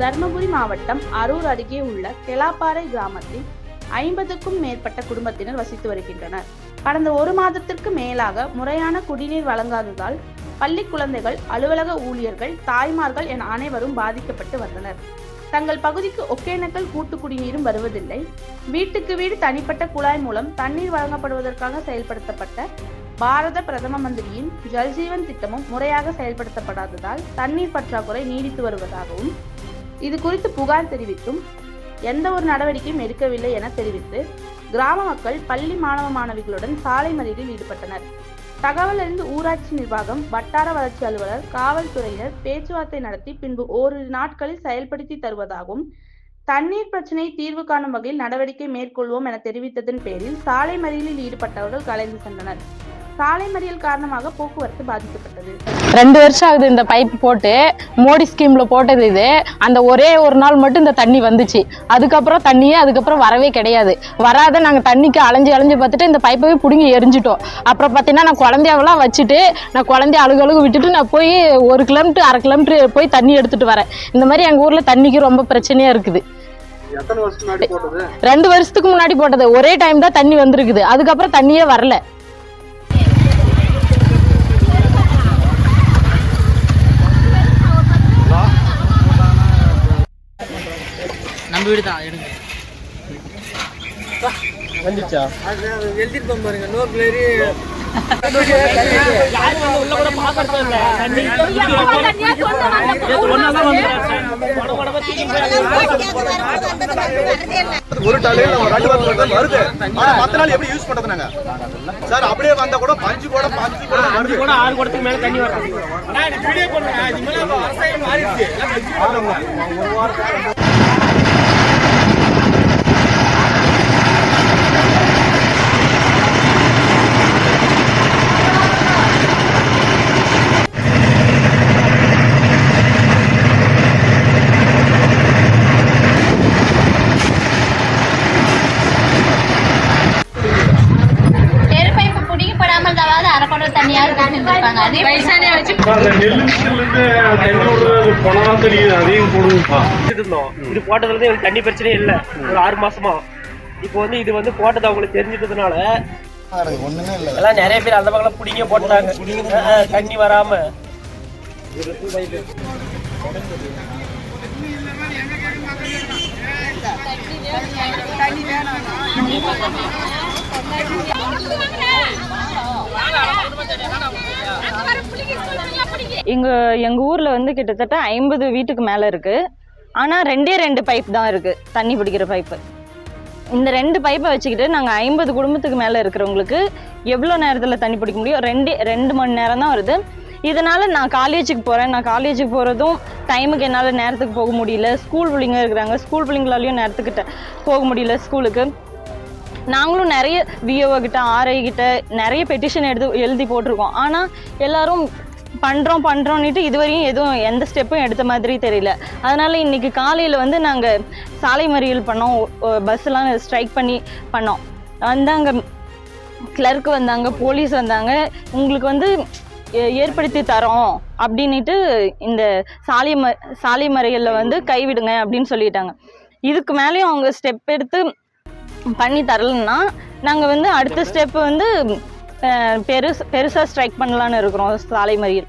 தர்மபுரி மாவட்டம் அரூர் அருகே உள்ள கெலாப்பாறை கிராமத்தில் ஐம்பதுக்கும் மேற்பட்ட குடும்பத்தினர் வசித்து வருகின்றனர். கடந்த ஒரு மாதத்திற்கு மேலாக முறையான குடிநீர் வழங்காததால் பள்ளி குழந்தைகள் அலுவலக ஊழியர்கள் தாய்மார்கள் என அனைவரும் பாதிக்கப்பட்டு வந்தனர். தங்கள் பகுதிக்கு ஒகேனக்கல் கூட்டு குடிநீரும் வருவதில்லை. வீட்டுக்கு வீடு தனிப்பட்ட குழாய் மூலம் தண்ணீர் வழங்கப்படுவதற்காக செயல்படுத்தப்பட்ட பாரத பிரதம மந்திரியின் ஜல்ஜீவன் திட்டமும் முறையாக செயல்படுத்தப்படாததால் தண்ணீர் பற்றாக்குறை நீடித்து வருவதாகவும் இது குறித்து புகார் தெரிவித்தும் எந்த ஒரு நடவடிக்கையும் எடுக்கவில்லை என தெரிவித்து கிராம மக்கள் பள்ளி மாணவ மாணவிகளுடன் சாலை மறியலில் ஈடுபட்டனர். தகவல் அறிந்து ஊராட்சி நிர்வாகம் வட்டார வளர்ச்சி அலுவலர் காவல்துறையினர் பேச்சுவார்த்தை நடத்தி பின்பு ஓரிரு நாட்களில் செயல்படுத்தி தருவதாகவும் தண்ணீர் பிரச்சினை தீர்வு காணும் வகையில் நடவடிக்கை மேற்கொள்வோம் என தெரிவித்ததன் பேரில் சாலை மறியலில் ஈடுபட்டவர்கள் கலைந்து சென்றனர். சாலை மறியல் காரணமாக போக்குவரத்து பாதிக்கப்பட்டது. ரெண்டு வருஷம் ஆகுது இந்த பைப் போட்டு மோடி ஸ்கீம்ல போட்டது இது. அந்த ஒரே ஒரு நாள் மட்டும் இந்த தண்ணி வந்துச்சு. அதுக்கப்புறம் தண்ணியே அதுக்கப்புறம் வரவே கிடையாது. வராத நாங்க தண்ணிக்கு அலைஞ்சு அலைஞ்சு பார்த்துட்டு இந்த பைப்பவே பிடுங்கி எரிஞ்சிட்டோம். அப்புறம் பார்த்தீங்கன்னா நான் குழந்தையவெல்லாம் வச்சுட்டு நான் குழந்தைய அழுகு அழுகு விட்டுட்டு நான் போய் ஒரு கிலோமீட்டர் அரை கிலோமீட்டர் போய் தண்ணி எடுத்துட்டு வரேன். இந்த மாதிரி எங்க ஊர்ல தண்ணிக்கு ரொம்ப பிரச்சனையா இருக்குது. எத்தனை வருஷம் முன்னாடி போட்டது? ரெண்டு வருஷத்துக்கு முன்னாடி போட்டது. ஒரே டைம் தான் தண்ணி வந்திருக்குது. அதுக்கப்புறம் தண்ணியே வரல. நம்ம வீடு தான் எடுங்க வந்துச்சா எழுதிருப்போம் பாருங்க நோ பிளேரி ஒரு டாலையில ஒரு ரெண்டு வாரத்துல தான் வருது ஆனா மத்த நாள் எப்படி யூஸ் பண்றது நாங்க சார் அப்படியே வந்தா கூட பஞ்சு கூட பஞ்சு கூட வருது கூட ஆறு குடத்துக்கு மேல தண்ணி வரும் வீடியோ பண்ணுங்க இது மேல அரசாங்கம் மாறிடுச்சு Thank you. இது போட்டதுல இருந்து எனக்கு தண்ணி பிரச்சனையே இல்ல. ஒரு ஆறு மாசமா. இப்போ வந்து இது வந்து போட்டது அவங்களுக்கு தெரிஞ்சிட்டதுனால ஒண்ணுமே இல்ல. எல்லாம் நிறைய பேர் அந்த பக்கம் புடிங்க போட்டாங்க. தண்ணி வராம. எங்கள் எங்கள் ஊரில் வந்து கிட்டத்தட்ட ஐம்பது வீட்டுக்கு மேலே இருக்குது ஆனால் ரெண்டே ரெண்டு பைப் தான் இருக்குது தண்ணி பிடிக்கிற பைப்பு இந்த ரெண்டு பைப்பை வச்சுக்கிட்டு நாங்கள் ஐம்பது குடும்பத்துக்கு மேலே இருக்கிறவங்களுக்கு எவ்வளோ நேரத்தில் தண்ணி பிடிக்க முடியும்? ரெண்டு ரெண்டு மணி நேரம் தான் வருது. இதனால் நான் காலேஜுக்கு போகிறேன் நான் காலேஜுக்கு போகிறதும் டைமுக்கு என்னால் நேரத்துக்கு போக முடியல. ஸ்கூல் பிள்ளைங்க இருக்கிறாங்க. ஸ்கூல் பிள்ளைங்களாலையும் நேரத்துக்கிட்ட போக முடியல ஸ்கூலுக்கு நாங்களும் நிறைய விஓ கிட்ட ஆர்ஐ கிட்ட நிறைய பெட்டிஷன் எடுத்து எழுதி போட்டிருக்கோம். ஆனால் எல்லாரும் பண்ணுறோம் பண்ணுறோன்னுட்டு இதுவரையும் எதுவும் எந்த ஸ்டெப்பும் எடுத்த மாதிரி தெரியல. அதனால் இன்னைக்கு காலையில் வந்து நாங்கள் சாலை மறியல் பண்ணோம். பஸ்ஸெலாம் ஸ்ட்ரைக் பண்ணி பண்ணோம். வந்தாங்க கிளர்க் வந்தாங்க போலீஸ் வந்தாங்க. உங்களுக்கு வந்து ஏ- ஏற்படுத்தி தரோம் அப்படின்னுட்டு இந்த சாலை ம சாலை மறியலில் வந்து கைவிடுங்க அப்படின்னு சொல்லிட்டாங்க. இதுக்கு மேலேயும் அவங்க ஸ்டெப் எடுத்து பண்ணி தரலன்னா நாங்கள் வந்து அடுத்த ஸ்டெப் வந்து பெருசு பெருசாக ஸ்ட்ரைக் பண்ணலான்னு இருக்கிறோம் சாலை மறியல்.